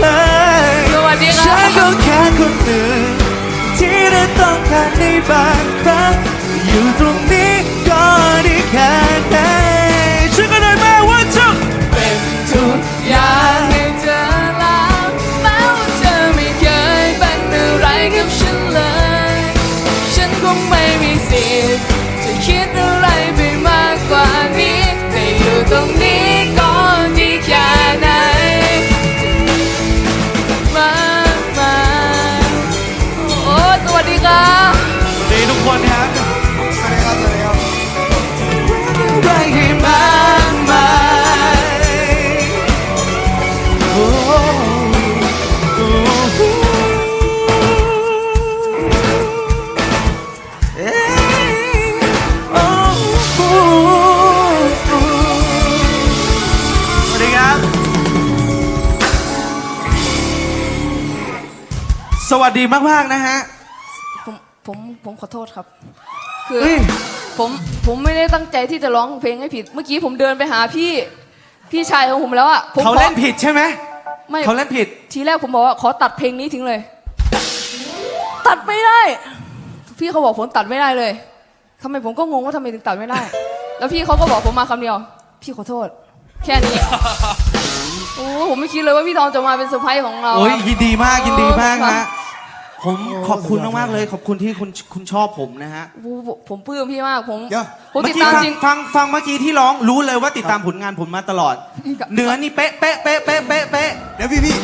เลยสวัสดีครับฉันก็แค่คนหนึ่งที่ได้ต้องการในบางครั้งอยู่ตรงนี้ สวัสดีมากๆนะฮะ ผมผมผมขอโทษครับ คือเฮ้ย ผมผมไม่ได้ตั้งใจที่จะร้องเพลงให้ผิด เมื่อกี้ผมเดินไปหาพี่พี่ชายของผมแล้วอะผมเขาขอเล่นผิดใช่ไหมไม่ เขาเล่นผิด ทีแรกผมบอกว่าขอตัดเพลงนี้ทิ้งเลย ตัดไม่ได้ พี่เขาบอกผมตัดไม่ได้เลยทำไมผมก็งงว่าทำไมถึงตัดไม่ได้ แล้วพี่เขาก็บอกผมมาคำเดียว พี่ขอโทษ แค่นี้ โอ้ผมไม่คิดเลยว่าพี่ทองจะมาเป็นเซอร์ไพรส์ของเราโอ้ยครับยินดีมากยินดีมากครัฮะบผมขอบคุณมากๆเลย ขอบคุณที่คุณคุณชอบผมนะฮะโอ้โหผมปลื้มพี่มากผมเดี๋ยวผมเมื่ติอดกี้ตามฟังจริงฟังฟังเมื่อกี้ที่ร้องรู้เลยว่าติดตามผลงานผมมาตลอดครับเนื้อนี่เป๊ะเป๊ะเป๊ะเป๊ะเป๊ะเป๊ะเดี๋ยวพี่พี่